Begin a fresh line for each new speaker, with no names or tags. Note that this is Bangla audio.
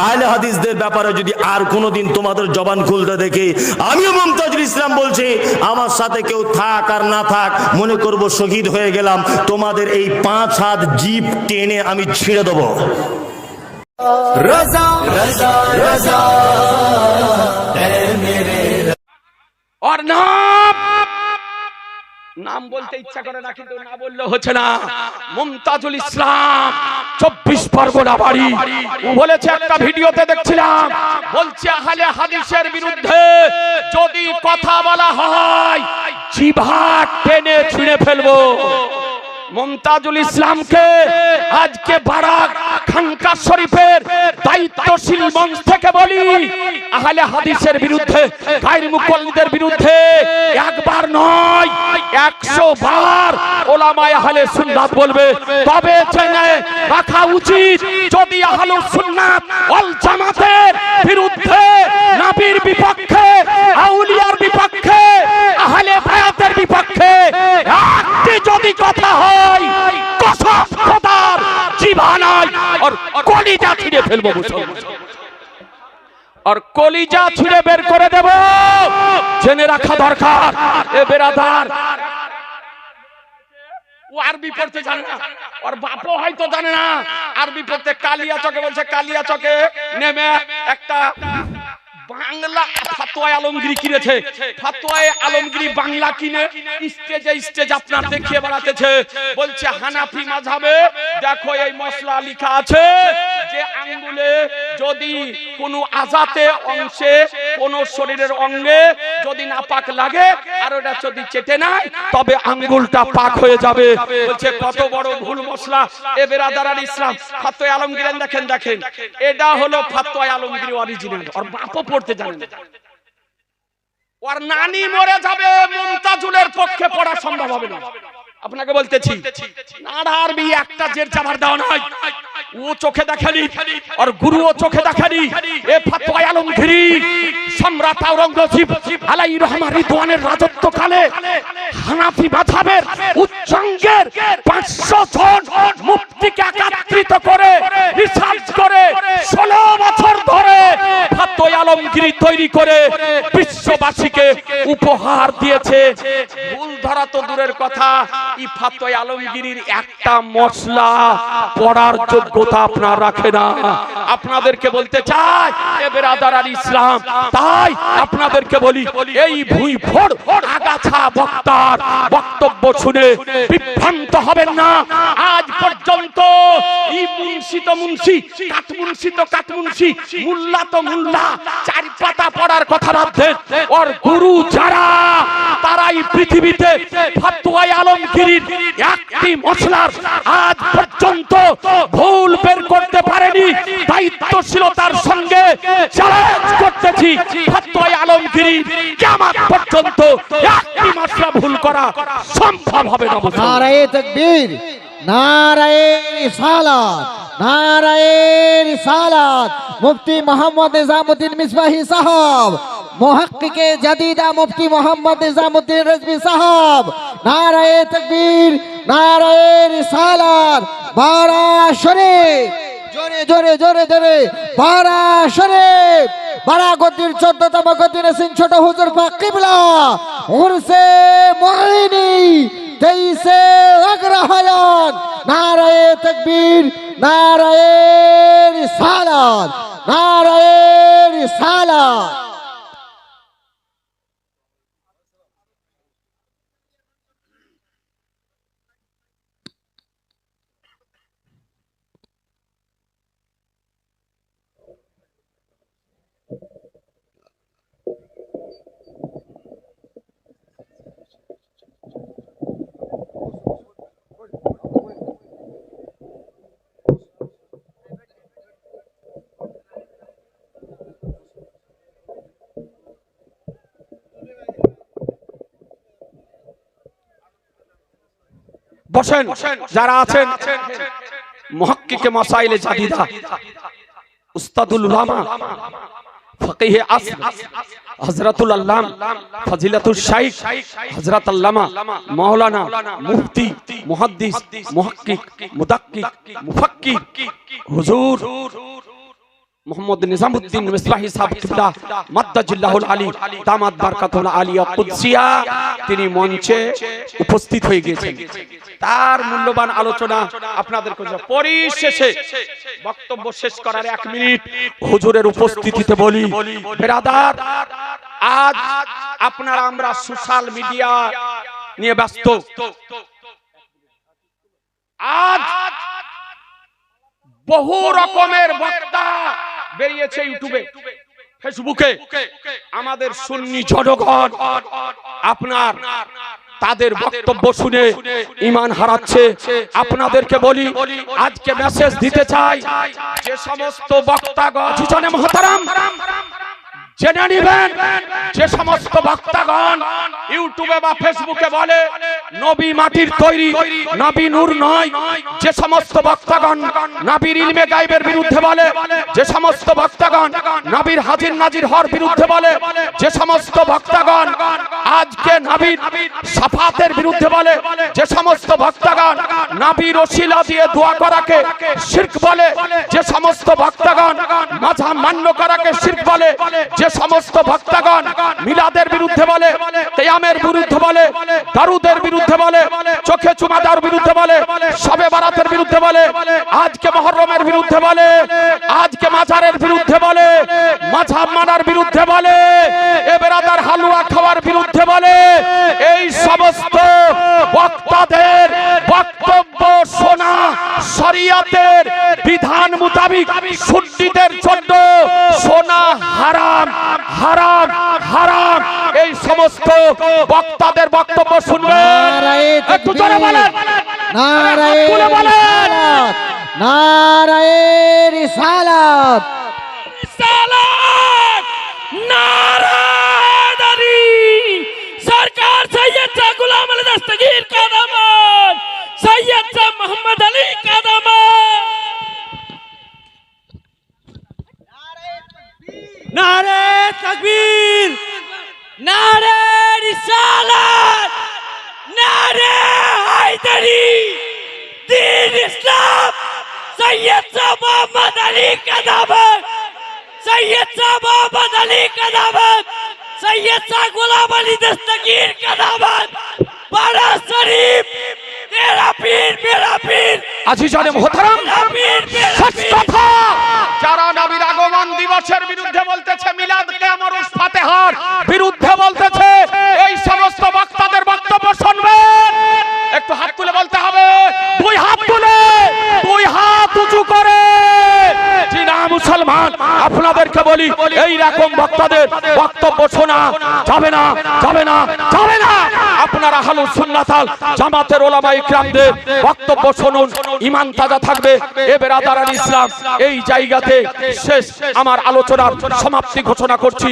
আহলে হাদিসদের ব্যাপারে যদি আর কোনোদিন তোমাদের জবান খুলতে দেখে আমিও মমতাজুল ইসলাম বলছি আমার সাথে কেউ থাক আর না থাক মনে করব শহীদ হয়ে গেলাম তোমাদের এই পাঁচ হাত জিপ টেনে আমি ছিঁড়ে দেবো।
ওর নাম নাম বলতে ইচ্ছা করে না কিন্তু না বললে হচ্ছে না। মুমতাজুল ইসলাম চব্বিশ পরগনা বাড়ি ও বলেছে একটা ভিডিওতে দেখছিলাম বলছে আহলে হাদিসের বিরুদ্ধে যদি কথা বলা হয় জিভা টেনে ছিঁড়ে ফেলব। মমতাজুল ইসলামকে আজকে বারাক খানকা শরীফের দায়িত্বশীল মঞ্চ থেকে বলি, আহলে হাদিসের বিরুদ্ধে, গায়ের মুকল্লিদের বিরুদ্ধে একবার নয়, একশো বার ওলামায় আহলে সুন্নাত বলবে, তবে জেনে রাখা উচিত, যদি আহলে সুন্নাত অল জামাতের বিরুদ্ধে, নবীর বিপক্ষে, আউলিয়ার বিপক্ষে, আহলে বায়াতের বিপক্ষে একটি যদি কথা হয়, কসম খোদার জীবানায় আর কলিজা ছিঁড়ে ফেলব মুসলমান। কলিজা ছিঁড়ে বের করে দেব। জেনে রাখা দরকার। এ বেরাদার একটা বাংলা আলমগিরি কিনেছে। আলমগিরি বাংলা কিনে স্টেজে স্টেজ আপনার দেখিয়ে বেড়াতেছে। বলছে দেখো এই মশলা লিখা আছে। যে আঙ্গুলে যদি কোনো আজাতে অংশে কোন শরীরের অঙ্গে যদি না পাক লাগে, আর ওটা যদি চেটে নেয়, তবে আঙ্গুলটা পাক হয়ে যাবে। বলছে, কত বড় ভুল মশলা। এ বেরাদার আল ইসলাম, ফাতোয়া আলমগীর দেখেন দেখেন। এটা হলো ফাতোয়া আলমগীর অরিজিনাল। আর বাপও পড়তে জানে না। ওর নানি মরে যাবে মুমতাজুলের পক্ষে পড়া সম্ভব হবে না। আপনাকে বলতেছি, নাড়ার বি একটা জের চাবার দেওয়া নয়। ও চোখে দেখেনি, আর গুরু ও চোখে দেখেনি। এ ফাতোয়া আলমগীরি, সম্রাট আওরঙ্গজেব আলাই রহমান রাজত্বকালে হানাফি মাযহাবের উচ্চাঙ্গের 500 জন মুফতিকে একত্রিত করে রিসার্চ করে 16 বছর ধরে ফাতোয়া আলমগীরি তৈরি করে বিশ্ববাসীকে উপহার দিয়েছে। ভুল ধরা তো দূরের কথা। ই ফাতোয়া আলমগীরির একটা মশলা পড়ার যোগ্যতা আপনার রাখে না। আপনাদেরকে বলতে চাই এ বেরাদার আল ইসলাম তাই আপনাদেরকে বলি এই ভুই ফোড় আগাছা বক্তার বক্তব্য শুনে বিভ্রান্ত হবেন না। আজ পর্যন্ত ই মুন্সি তো মুন্সি কাট মুন্সি তো কাট মুন্সি মুল্লা তো মুল্লা চার পাতা পড়ার কথা ভাবছেন। ওর গুরু যারা তারাই পৃথিবীতে ফাতোয়াই আলমগীরির একটি মশলার আজ পর্যন্ত ভুল বের করতে পারেনি। দায়িত্বশীলতার সঙ্গে চ্যালেঞ্জ করতেছি ফাতোয়াই আলমগীরি কিয়ামত পর্যন্ত একটি মশলা ভুল করা সম্ভব হবে না
নারায়ে তকবীর, নারায়ে রিসালাত নারায়ে রিসালাত। মুফতি মোহাম্মদ নিজামুদ্দিন মিসবাহি সাহেব মুহাক্কিকে জাদিদা মুফতি মোহাম্মদ নিজামুদ্দিন রেজবি সাহেব, নারায়ে তকবীর, নারায়ে রিসালাত বারা শরীফ জোরে জোরে জোরে জোরে বারা শরীফ বারা গদির চোদ্দতম গদির সিং ছোট হুজুর পা কিবলা, উরসে মুইনি তেইশে অগ্রহায়ণ, নারায়ে তকবীর, নারায়ে রিসালাত নারায়ে রিসালাত।
বসেন যারা আছেন মুহাক্কিকে মাসাইলে জাদিদা উস্তাদুল উলামা ফকিহে আসল হযরতুল আল্লাম ফজিলাতুল শাইখ হযরত আল্লামা মাওলানা মুফতি মুহাদ্দিস মুহাক্কিক মুদাক্কিক মুফাক্কির হুজুর মোহাম্মদ নিজামুদ্দিন মিসবাহি সাহেব কিবলা মাদ্দাজিল্লাহুল আলী, দামাত বারকাতুল আলিয়া কুদসিয়া, তিনি মঞ্চে উপস্থিত হয়ে গিয়েছেন। তার মূল্যবান আলোচনা আপনাদের কাছে পরিশেষে বক্তব্য শেষ করার এক মিনিট হুজুরের উপস্থিতিতে বলি। বেরাদার, আজ আপনারা আমরা সোশ্যাল মিডিয়া নিয়ে ব্যস্ত। আজ বহু রকমের বক্তা বেরিয়েছে ইউটিউবে। ফেসবুকে আমাদের সুন্নি জনগণ আপনার তাদের বক্তব্য শুনে ইমান হারাচ্ছে। আপনাদেরকে বলি আজকে মেসেজ দিতে চাই। যে সমস্ত বক্তাগণ গজনে মহতারাম। জেনে নিবেন যে সমস্ত বক্তাগণ ইউটিউবে বা ফেসবুকে বলে, নবী মাটির তৈরি, নবী নূর নয়। যে সমস্ত বক্তাগণ ইলমে গাইবের বিরুদ্ধে বলে, যে সমস্ত বক্তাগণ হাজির নাজির বিরুদ্ধে বলে, যে সমস্ত বক্তাগণ আজকে সাফাতের বিরুদ্ধে বলে, যে সমস্ত ভক্তগণ নবীর ওসিলা দিয়ে দোয়া করাকে শিরক বলে, যে সমস্ত ভক্তগণ মাঝাব মান্য করাকে বলে, যে সমস্ত ভক্তগণ মিলাদের বিরুদ্ধে বলে তেয়ামের বিরুদ্ধে বলে, দারুদের বিরুদ্ধে বলে, চোখে চুমাদার বিরুদ্ধে বলে, সবে বারাতের বিরুদ্ধে বলে, আজকে মহরমের বিরুদ্ধে বলে আজকে মাজারের বিরুদ্ধে বলে মাঝাব মানার বিরুদ্ধে বলে এ বেরাদার হালুয়া খাওয়ার বিরুদ্ধে বলে এই সমস্ত বক্তাদের বক্তব্য শোনা শরিয়াতের বিধান মোতাবিক সুন্নিদের জন্য শোনা হারাম হারাম হারাম এই সমস্ত বক্তাদের বক্তব্য শুনবেন। একটু জোরে বলেন।
নারায়ে
বলেন।
নারায়ে রিসালাত।
সরকার সৈয়দ গুলাম আলী দস্তগীর কাদামান। সৈয়দ মোহাম্মদ আলী কাদামান। নারায়ে তাকবীর। নারে রিসালাত নারে হায়দারি। দিন ইসলাম সৈয়দ শাহ মোহাম্মদ আলী কাদাবত সৈয়দ শাহ মোহাম্মদ আলী
কাদাবত সৈয়দ শাহ
গোলাম আলী দস্তগীর
কাদাবত
বাড়া
শরীফ যারা নবীর আগমন দিবসের বিরুদ্ধে বলতেছে মিলাদ এই রকম বক্তাদের বক্তব্য শোনা যাবে না যাবে না যাবে না। আপনারা হালু সুন্নাতাল জামাতের ওলামা ইকরামদের বক্তব্য শুনুন ইমান তাজা থাকবে। এ বেরাদার আল ইসলাম, এই জায়গাতে শেষ আমার আলোচনার সমাপ্তি ঘোষণা করছি।